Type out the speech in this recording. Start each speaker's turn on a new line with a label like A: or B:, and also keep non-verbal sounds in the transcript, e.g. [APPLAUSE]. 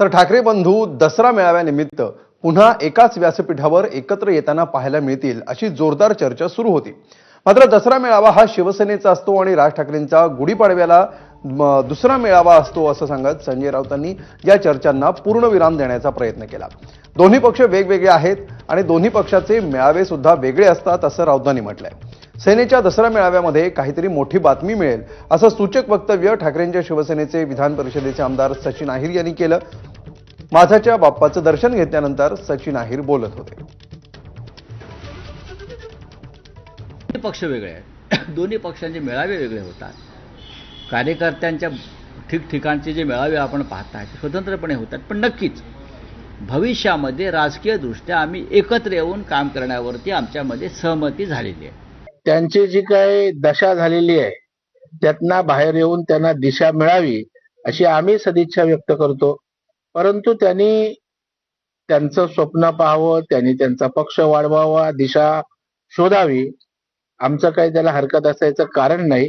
A: तर ठाकरे बंधू दसरा मेळाव्यानिमित्त पुन्हा एकाच व्यासपीठावर एकत्र येताना पाहायला मिळतील अशी जोरदार चर्चा सुरू होती. मात्र दसरा मेळावा हा शिवसेनेचा असतो आणि राज ठाकरेंचा गुढीपाडव्याला दुसरा मेळावा असतो असं सांगत संजय राऊतांनी या चर्चांना पूर्णविराम देण्याचा प्रयत्न केला. दोन्ही पक्ष वेगवेगळे आहेत आणि दोन्ही पक्षाचे मेळावे सुद्धा वेगळे असतात असं राऊतांनी म्हटलंय. सेनेच्या दसरा मेळाव्यामध्ये काहीतरी मोठी बातमी मिळेल असं सूचक वक्तव्य ठाकरेंच्या शिवसेनेचे विधान परिषदेचे आमदार सचिन आहिर यांनी केलं. माझाच्या बाप्पाचं दर्शन घेतल्यानंतर सचिन आहिर बोलत होते.
B: दोन्ही पक्ष वेगळे आहेत. [COUGHS] दोन्ही पक्षांचे मेळावे वेगळे होतात. कार्यकर्त्यांच्या ठिकठिकाणचे जे मेळावे आपण पाहताय ते स्वतंत्रपणे होतात. पण नक्कीच भविष्यामध्ये राजकीयदृष्ट्या आम्ही एकत्र येऊन काम करण्यावरती आमच्यामध्ये सहमती झालेली आहे.
C: त्यांची जी काय दशा झालेली आहे त्यातनं बाहेर येऊन त्यांना दिशा मिळावी अशी आम्ही सदिच्छा व्यक्त करतो. परंतु त्यांनी त्यांचं स्वप्न पाहावं त्यांनी त्यांचा पक्ष वाढवावा दिशा शोधावी. आमचं काही त्याला हरकत असायचं कारण नाही.